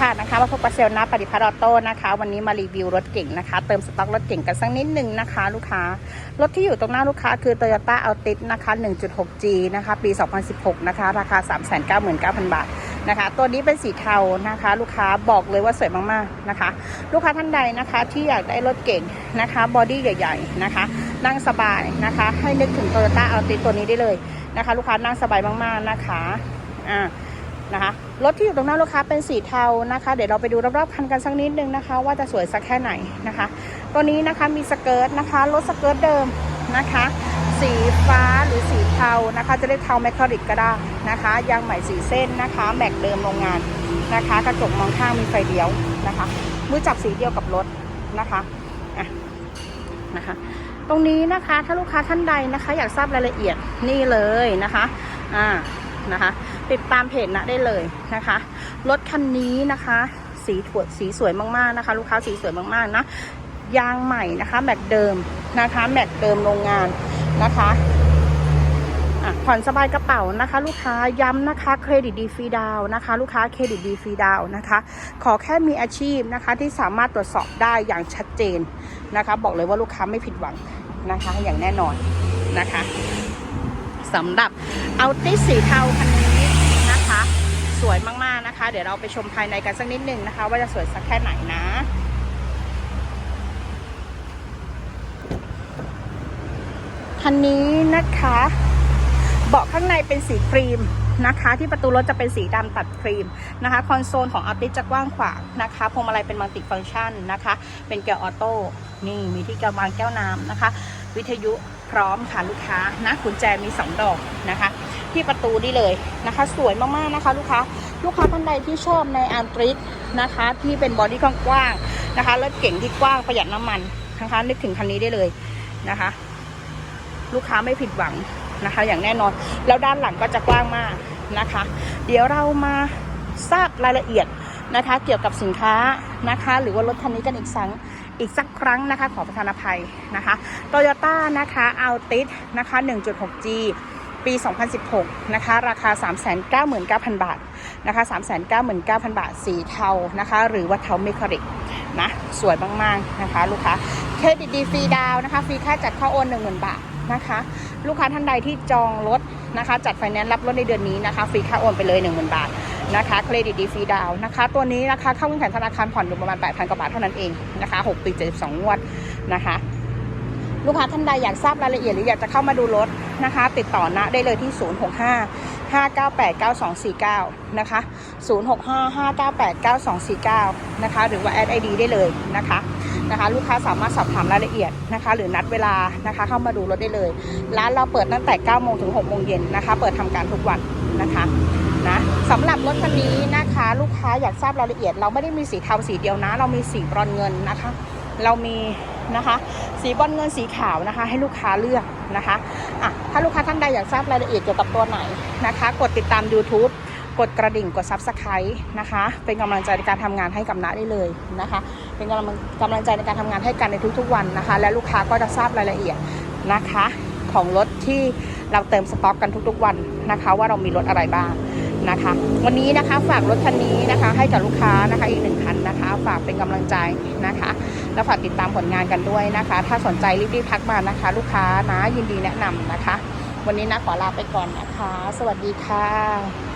ค่ะนะคะมาพบกับเซลล์นาปฏิพัฒน์ออโต้นะคะ วันนี้มารีวิวรถเก่งนะคะ เติมสต็อกรถเก่งกันสักนิดหนึ่งนะคะ ลูกค้ารถที่อยู่ตรงหน้าลูกค้าคือ Toyota Altis นะคะ 1.6G นะคะ ปี 2016 นะคะ ราคา 399,000 บาทนะคะ ตัวนี้เป็นสีเทานะคะ ลูกค้าบอกเลยว่าสวยมากๆนะคะ ลูกค้าท่านใดนะคะที่อยากได้รถเก่งนะคะบอดี้ใหญ่ๆนะคะ นั่งสบายนะคะ ให้นึกถึง Toyota Altis ตัวนี้ได้เลยนะคะ ลูกค้านั่งสบายมากๆนะคะอ่านะคะ รถที่อยู่ตรงหน้าลูกค้าเป็นสีเทานะคะ เดี๋ยวเราไปดูรอบๆคันกันสักนิดนึงนะคะ ว่าจะสวยสักแค่ไหนนะคะ ตัวนี้นะคะมีสเกิร์ตนะคะรถสเกิร์ตเดิมนะคะ สีฟ้าหรือสีเทานะคะ จะได้เทาแมคคาริกก็ได้นะคะยางใหม่สีเส้นนะคะ แม็กเดิมโรงงานนะคะ กระจกมองข้างมีไฟเลี้ยวนะคะมือจับสีเดียวกับรถนะคะอะนะคะตรงนี้นะคะถ้าลูกค้าท่านใดนะคะ อยากทราบรายละเอียดนี่เลยนะคะอ่านะคะ ติดตามเพจนะได้เลยนะคะ รถคันนี้นะคะ สีถวดสีสวยมากๆนะคะ ลูกค้าสีสวยมากๆนะยางใหม่นะคะแม็กเดิมนะคะแม็กเดิมโรงงานนะคะผ่อนสบายกระเป๋านะคะ ลูกค้าย้ำนะคะเครดิตดีฟรีดาวนะคะ ลูกค้าเครดิตดีฟรีดาวนะคะ ขอแค่มีอาชีพนะคะที่สามารถตรวจสอบได้อย่างชัดเจนนะคะ บอกเลยว่าลูกค้าไม่ผิดหวังนะคะ อย่างแน่นอนนะคะสำหรับเอาติสีเทาคันนี้นะคะ สวยมากๆนะคะ เดี๋ยวเราไปชมภายในกันสักนิดนึงนะคะ ว่าจะสวยสักแค่ไหนนะคันนี้นะคะเบาะข้างในเป็นสีครีมนะคะ ที่ประตูรถจะเป็นสีดำตัดครีมนะคะ คอนโซลของอัลติจะกว้างขวางนะคะพวงมาลัยเป็นมัลติฟังก์ชันนะคะ เป็นเกียร์ออโต้นี่มีที่กระวางแก้วน้ำนะคะ วิทยุพร้อมค่ะลูกค้านะกุญแจมี 2 ดอกนะคะ ที่ประตูนี่เลยนะคะ สวยมากๆนะคะ ลูกค้าลูกค้าท่านใดที่ชอบในอันตริสนะคะ ที่เป็นบอดี้กว้างๆนะคะรถเก๋งที่กว้างประหยัดน้ำมันนะคะนึกถึงคันนี้ได้เลยนะคะ ลูกค้าไม่ผิดหวังนะคะ อย่างแน่นอน แล้วด้านหลังก็จะกว้างมากนะคะ เดี๋ยวเรามาทราบรายละเอียดนะคะ เกี่ยวกับสินค้านะคะ หรือว่ารถคันนี้กันอีกสังอีกสักครั้งนะคะขอประทานอภัยนะคะโตโยต้านะคะอัลติสนะคะ 1.6G ปี 2016 นะคะ ราคา 399,000 บาทนะคะ 399,000 บาท สีเทานะคะ หรือว่าเทาเมคาริกนะ สวยมากๆนะคะ ลูกค้า เครดิตดีฟรีดาวนะคะ ฟรีค่าจัดเข้าโอน 10,000 บาทนะคะ ลูกค้าท่านใดที่จองรถนะคะ จัดไฟแนนซ์รับรถในเดือนนี้นะคะ ฟรีค่าโอนไปเลย 10,000 บาทนะคะ เครดิตดีฟรีดาวน์นะคะ ตัวนี้นะคะ เข้าเงื่อนไขธนาคารผ่อนอยู่ประมาณ 8,000 กว่าบาทเท่านั้นเองนะคะ 6 ปี 72 งวดนะคะลูกค้าท่านใดอยากทราบรายละเอียดหรืออยากจะเข้ามาดูรถ นะคะ ติดต่อนะได้เลยที่ 065 598 9249 นะคะ 065 598 9249 นะคะ หรือว่าแอดไอดีได้เลยนะคะนะคะ ลูกค้าสามารถสอบถามรายละเอียดนะคะ หรือนัดเวลานะคะ เข้ามาดูรถได้เลย ร้านเราเปิดตั้งแต่ 9 โมงถึง 6 โมงเย็นนะคะ เปิดทำการทุกวันนะคะนะสำหรับรถคันนี้นะคะ ลูกค้าอยากทราบรายละเอียด เราไม่ได้มีสีเทาสีเดียวนะ เรามีสีบรอนเงินนะคะ เรามี นะคะ สีบอลเงินสีขาวนะคะ ให้ลูกค้าเลือกนะคะอะถ้าลูกค้าท่านใดอยากทราบรายละเอียดเกี่ยวกับตัวไหนนะคะ กดติดตาม YouTube กดกระดิ่งกด Subscribe นะคะ เป็นกำลังใจในการทำงานให้กับน้าได้เลยนะคะ เป็นกำลังกำลังใจในการทำงานให้กันในทุกๆวันนะคะ และลูกค้าก็จะทราบรายละเอียดนะคะ ของรถที่เราเติมสต็อกกันทุกๆวันนะคะ ว่าเรามีรถอะไรบ้าง นะคะ วันนี้นะคะฝากรถคันนี้นะคะ ให้กับลูกค้านะคะอีกหนึ่งคันนะคะ ฝากเป็นกำลังใจนะคะ แล้วฝากติดตามผลงานกันด้วยนะคะ ถ้าสนใจรีบๆทักมานะคะ ลูกค้านะยินดีแนะนำนะคะ วันนี้นะขอลาไปก่อนนะคะ สวัสดีค่ะ